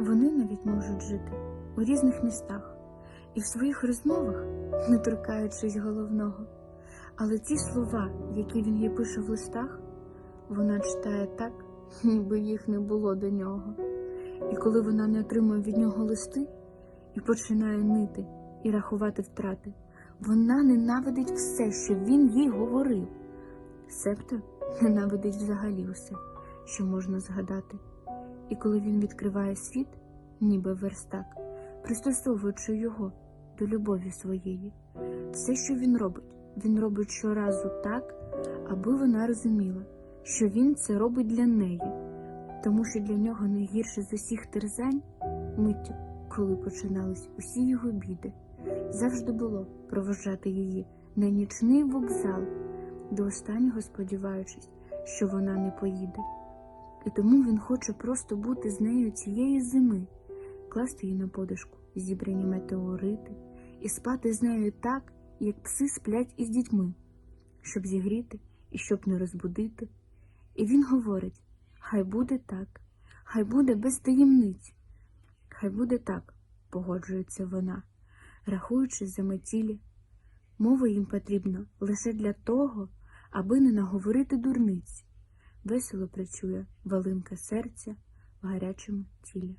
Вони навіть можуть жити у різних містах і в своїх розмовах, не торкаючись головного. Але ці слова, які він їй пише в листах, вона читає так, ніби їх не було до нього. І коли вона не отримує від нього листи і починає нити і рахувати втрати, вона ненавидить все, що він їй говорив. Себто ненавидить взагалі усе, що можна згадати. І коли він відкриває світ, ніби верстак, пристосовуючи його до любові своєї, все, що він робить, він робить щоразу так, аби вона розуміла, що він це робить для неї, тому що для нього найгірше з усіх терзань миттю, коли починались усі його біди, завжди було провожати її на нічний вокзал, до останнього сподіваючись, що вона не поїде. І тому він хоче просто бути з нею цієї зими, класти її на подушку зібрані метеорити, і спати з нею так, як пси сплять із дітьми, щоб зігріти і щоб не розбудити. І він говорить: хай буде так, хай буде без таємниць, хай буде так, погоджується вона, рахуючись за метілі. Мова їм потрібна лише для того, аби не наговорити дурниць. Весело працює валинка серця в гарячому тілі.